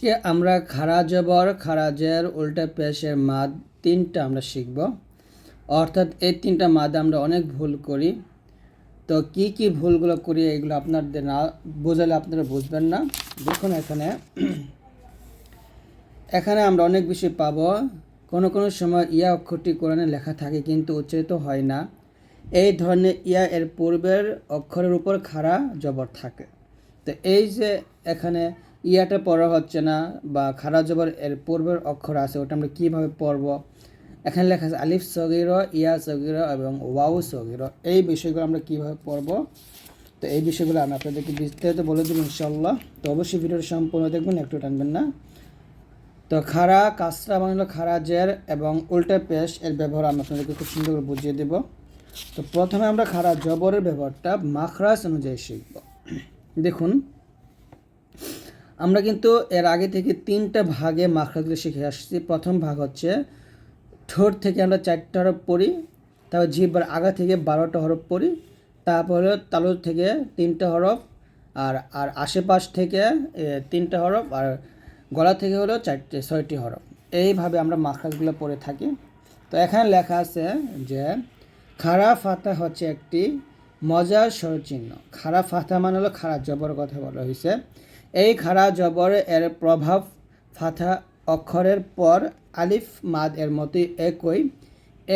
আজকে আমরা খারা জবর খারাজের উল্টা পেশের মাদ তিনটা আমরা শিখব। অর্থাৎ এই তিনটা মাদ আমরা অনেক ভুল করি। তো কি কি ভুলগুলো করি এগুলো আপনাদের না বোঝালে আপনারা বুঝবেন না। দেখুন এখানে। এখানে আমরা অনেক বেশি পাবো। কোনো কোনো সময় ইয়া অক্ষরটি কোরআনে লেখা থাকে কিন্তু উচ্চারিত হয় না। এই ধরনের ইয়া এর পূর্বের অক্ষরের উপর খাড়া জবর থাকে। তো এই যে এখানে ইয়াটা পড়া হচ্ছে না বা খাড়া জবর এর পূর্বের অক্ষর আছে, ওটা আমরা কীভাবে পড়ব? এখানে লেখা আছে আলিফ সগির, ইয়া সগির এবং ওয়াউ সগির। এই বিষয়গুলো আমরা কীভাবে পড়ব? তো এই বিষয়গুলো আমি আপনাদেরকে বিস্তারিত বলে দেবো ইনশাল্লাহ তো অবশ্যই ভিডিওটা সম্পূর্ণ দেখবেন, একটু টানবেন না। তো খাড়া কাসরা মানে হলো খাড়া জের এবং উল্টা পেশ এর ব্যবহার আমি আপনাদেরকে খুব সুন্দর করে বুঝিয়ে দেব। তো প্রথমে আমরা খাড়া জবরের ব্যবহারটা মাখরাস অনুযায়ী শিখব। দেখুন আমরা কিন্তু এর আগে থেকে তিনটা ভাগে মাখরাজগুলো শিখে আসছি। প্রথম ভাগ হচ্ছে ঠোঁট থেকে আমরা চারটা হরফ পড়ি, তারপর জিহ্বার আগা থেকে বারোটা হরফ পড়ি, তারপরে তালু থেকে তিনটা হরফ, আর আর আশেপাশ থেকে তিনটা হরফ, আর গলা থেকে হলো চারটে, ছয়টি হরফ। এইভাবে আমরা মাখরাজগুলো পড়ে থাকি। তো এখানে লেখা আছে যে, খারা ফাতা হচ্ছে একটি মজার স্বরচিহ্ন। খারা ফাতা মানে হলো খারাপ জবর কথা বলা হয়েছে। এই খারা জবর এর প্রভাব ফাথা অক্ষরের পর আলিফ মাদ এর মতোই একই।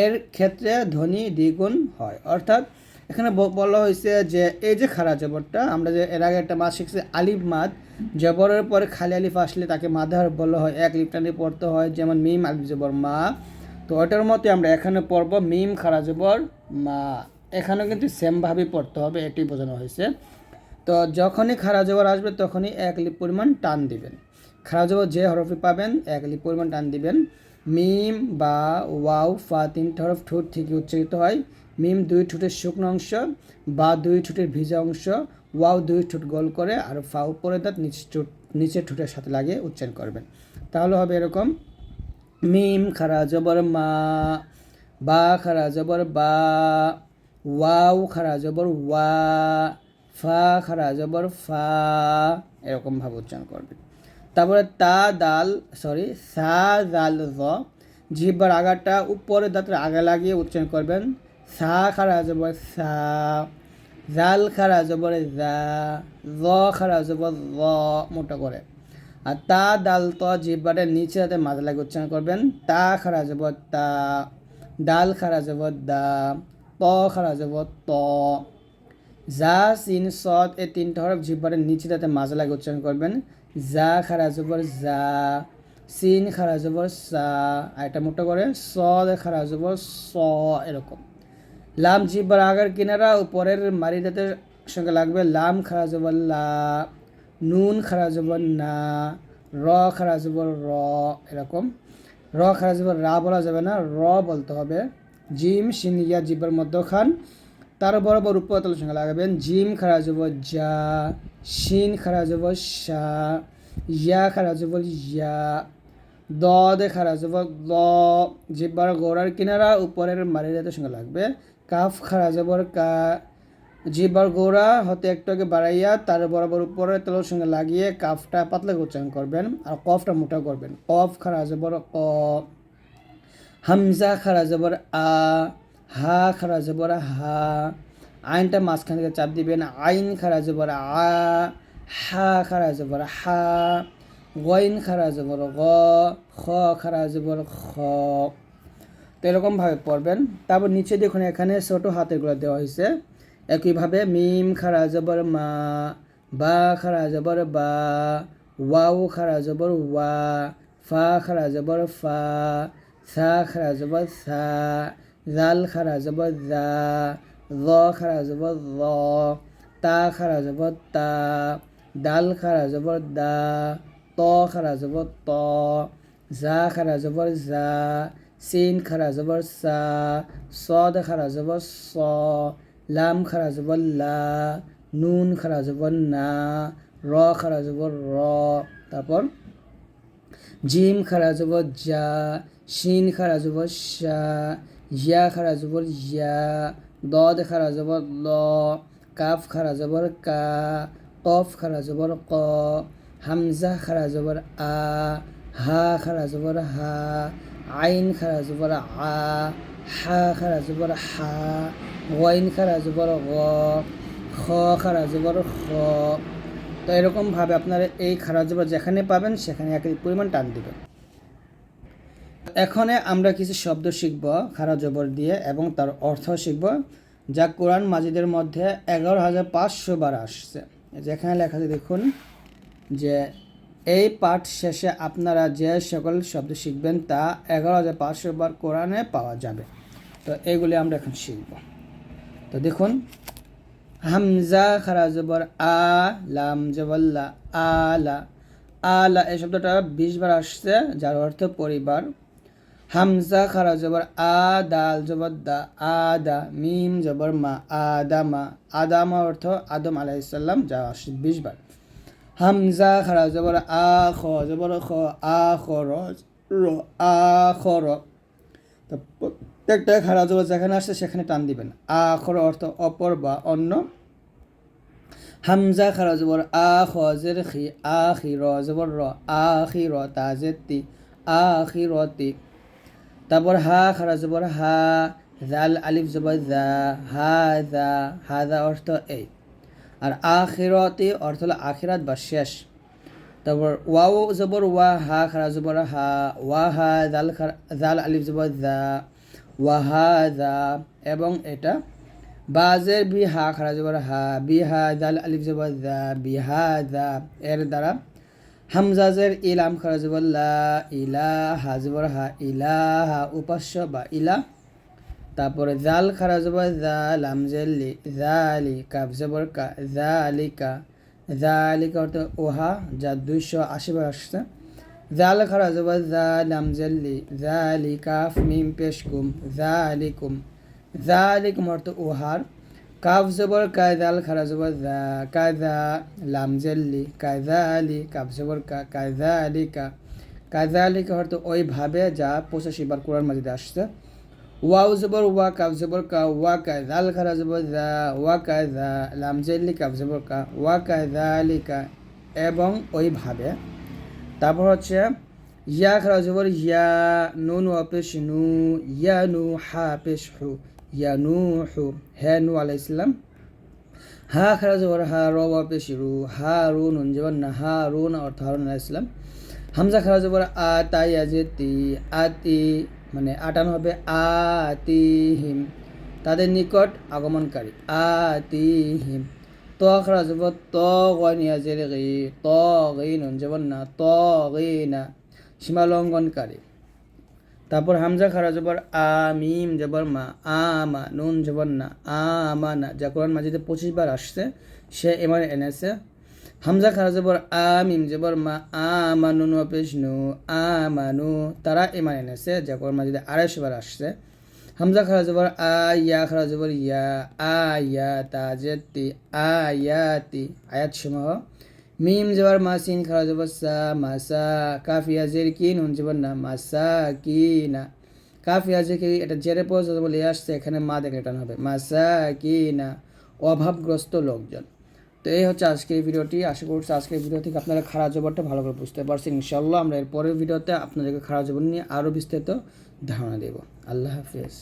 এর ক্ষেত্রে ধ্বনি দ্বিগুণ হয়। অর্থাৎ এখানে বলা হয়েছে যে এই যে খারা জবরটা, আমরা যে এর আগে একটা মাদ শিখছি, আলিফ মাদ। জবরের পরে খালি আলিফ আসলে তাকে মাধার বলা হয়, এক লিপটানি পড়তে হয়, যেমন মিম আলিফ জবর মা। তো ওটার মতে আমরা এখানে পড়ব, মিম খারা জবর মা। এখানেও কিন্তু সেমভাবেই পড়তে হবে এটি বোঝানো হয়েছে। তো যখনই খারা জবর আসবে, তখনই এক লিপ পরিমাণ টান দিবেন। খারা জবর যে হরফে পাবেন, এক লিপ পরিমাণ টান দিবেন। মিম, বা, ওয়াও, ফা তিনটা হরফ ঠোঁট থেকে উচ্চারিত হয়। মিম দুই ঠোঁটের শুকনো অংশ, বা দুই ঠোঁটের ভিজা অংশ, ওয়াও দুই ঠোঁট গোল করে আর ফা উপরে দাঁত নিচে ঠোঁট, নিচের ঠোঁটের সাথে লাগিয়ে উচ্চারণ করবেন। তাহলে হবে এরকম, মিম, খারা জবর মা, বা, খারা জবর বা, ওয়াও, খারা জবর ওয়া ফা খারা জবর ফা, এরকম ভাবে উচ্চারণ করবেন তারপরে তা, দাল সরি সা দাল জ, জিহ্বার আগাটা উপরে দাঁতের আগে লাগিয়ে উচ্চারণ করবেন। সা খারা জবর সা, জাল খারা জবর জা, জ খারা জবর জ, মোটা করে। আর তা, দাল, ত, জিহ্বারের নিচে হাতে মাথা লাগে উচ্চারণ করবেন। তা খারা যাব তা ডাল খারা যাব দা, ত খারা যাব ত। যা সিন সদ এই তিনটা হরফ জিহ্বারের নিচে তাতে মাঝে লাগে উচ্চারণ করবেন। যা খারা জবর যা, সিন খারা জবর সা আর এটা মোটা করে সদ খারা জবর স, এরকম। লাম জিহ্বার আগের কিনারা, উপরের মারি দাঁতের সঙ্গে লাগবে লাম খারা জবর লা, নুন খারা জবর না, র খারা জবর র, এরকম। র খারা জবর রা বলা যাবে না, র বলতে হবে। জিম শিন ইয়া, জিব্বার মধ্যখান। তার বরাবর উপরতলের সঙ্গে লাগাবেন। জিম খারা জবর যা, শিন খারা জবর শা ইয়া খারা জবর ইয়া দ দে খারা জবর দ জিব্বার গোড়ার কিনারা উপরের মারিদাতের সঙ্গে লাগবে। কাফ খারা জবর কা। জিব্বার গোড়া হতে একটু আগে বাড়াইয়া তার বরাবর উপরের তলের সঙ্গে লাগিয়ে কাফটা পাতলা উচ্চারণ করবেন আর কফটা মোটা করবেন। কফ খারা জবর ক। হামজা খারা জবর আ। হা খারা জবর হা আইনটা মাঝখান থেকে চাপ দিবেন আইন খারা জবর আ হা খারা জবর হা গইন খারা জবর গ খ খারা জবর খ তো এরকমভাবে পড়বেন তারপর নিচে দেখুন এখানে ছোটো হাতেরগুলো দেওয়া হয়েছে একইভাবে মিম খারা জবর মা বা খারা জবর বা ওয়াও খারা জবর ওয়া ফা খারা জবর ফা সা খারা জবর সা জাল খারা জবর জা জ খারা জবর জ তা খারা জবর তা দাল খারা জবর দা ত খারা জবর ত জা খারা জবর জা সিন খারা জবর সা সদ খারা জবর স লাম খারা জবর লা নুন খারা জবর না র খারা জবর র তারপর জিম খারা জবর যা শিন খারা জবর শা ইয়া খারা জবর ইয়া দদ খারা জবর ল কাফ খারা জবর কা কফ খারা জবর ক হামজা খারা জবর আ হা খারা জবর হা আইন খারা জবর আ হা খারা জবর হা ওয়াইন খারা জবর গ খ খারা জবর খ তো এরকমভাবে আপনারা এই খারা জবর যেখানে পাবেন সেখানে একই পরিমাণ টান দিবেন এখানে আমরা কিছু শব্দ শিখব, খারা জবর দিয়ে, এবং তার অর্থ শিখব, যা কোরআন মাজিদের মধ্যে এগারো হাজার পাঁচশো বার আসছে। যেখানে লেখা আছে, দেখুন, যে এই পাঠ শেষে আপনারা যে সকল শব্দ শিখবেন, তা এগারো হাজার পাঁচশো বার কোরআনে পাওয়া যাবে। তো এগুলি আমরা এখন শিখব। তো দেখুন, হামজা, খারা জবর, আ জবল্লা আলা আলা এই শব্দটা বিশ বার আসছে, যার অর্থ পরিবার। হামজা, খারা জবর আ, দাল জবর দা আদা মিম জবর মা আদামা আদামা অর্থ আদম আলাইসাল্লাম যা বিশ বার। হামজা, খারা জবর আ, খ, জবর খ, আ, খ, র আ, খ, র। তো প্রত্যেকটা খারা জবর যেখানে আসছে সেখানে টান দিবেন। আ খর অর্থ অপর বা অন্য। হামজা, খারা জবর আ, খ, জের, খি, আ, খি, র, জবর র, আ, খি, র, তা, জের, তি, আ, খি, র, তি। তারপর হা, খারা জবর হা জাল আলিফ জবর দা হা দা হাদা অর্থ এই। আর আখিরতে অর্থ হলো আখিরাত বা শেষ। তারপর ওয়াও জবর ওয়া, হা, খারা জবর হা, ওয়া, হা জাল জাল আলিফ জবর দা ওয়া, হা দা এবং এটা বাজের বি, হা, খারা জবর হা, বি, হা জাল আলিফ জবর দা বি, হা দা এর দ্বারা হামজাজের ইলাম খারা জবর লা ইলা হা জবর হা উপাস্য বা ইলা। তারপরে জাল খারা জবর জাল আমজেল্লি জালি কাব জবর কা, জালিকা। জালিকা অর্থ ওহা, যা দুইশো আশি বার আসছে। জাল খারা জবর জাল আমজেল্লি জালি কাফ মিম পেশকুম জালিকুম। জালিকুম অর্থ ওহার। কাফ জবর কায়দাল খারা জবর জা কায়দা লামজেল্লি কায়দালি কাফ জবর কা, কায়দা কায়দালিকা কায়দালিকা অর্থ ওইভাবে যা পঁচাশি বার কোরআন মাজিদে আসছে। ওয়াও জবর ওয়া কাফ জবর কা ওয়া কা জাল খারা জবর জা ওয়া কায়দা, লাম জেল্লি, কাফ জবর কা ওয়া কা। জালিকা এবং ওইভাবে তারপর হচ্ছে, ইয়া, খারা জবর ইয়া, নুন ওয়া পেশ নু, ইয়া নু হা পেশ হু। ইয়া নু হে নু আলাই ইসলাম হা খারা জবর হা র ওয়া পেশ হা রু নুন জবর না হা রু না অর্থ হারুন আলাই ইসলাম হামজা খারা জবর আ তাই আজেতি আতি মানে আটানো হবে আতিহিম, তাদের নিকট আগমনকারী, আতিহিম। ত আখরা যাব ত গনিয়াজের গি ত নুন যাব না, ত গই না সীমা লঙ্ঘনকারী তারপর হামজা খারা জবর আ, মিম জবর মা আমা নুন জবর না আমা না, যা কোরআন মাজিদে পঁচিশ বার আসছে, সে এমন এনেছে। হামজা খারা জবর আ, মিম জবর মা আমানু নুন পেশনু আমানু তারা ইমান এনেছে, যা কোরআন মাজিদে আড়াইশো বার আসছে। হামজা খারা জবর আ, ইয়া, খারা জবর ইয়া, আ, ইয়া তাজেতি আ আয়াত সমূহ মিম জবর মাসিন খারা জবর সা মাসা কাফিয়া জের কি নুন জবর না মাসা কি না কাফিয়া যে কি এটা জেরে পৌঁছে বলে আসছে এখানে মা দেখে টান হবে মাসা কি না অভাবগ্রস্ত লোকজন তো এই হচ্ছে আজকের ভিডিওটি আশা করছি আজকের ভিডিও থেকে আপনারা খারাপ জবরটা ভালো করে বুঝতে পারছেন ইনশাল্লাহ আমরা এর পরের ভিডিওতে আপনাদেরকে খারাপ জবর নিয়ে আরও বিস্তারিত ধারণা দেব আল্লাহ হাফিজ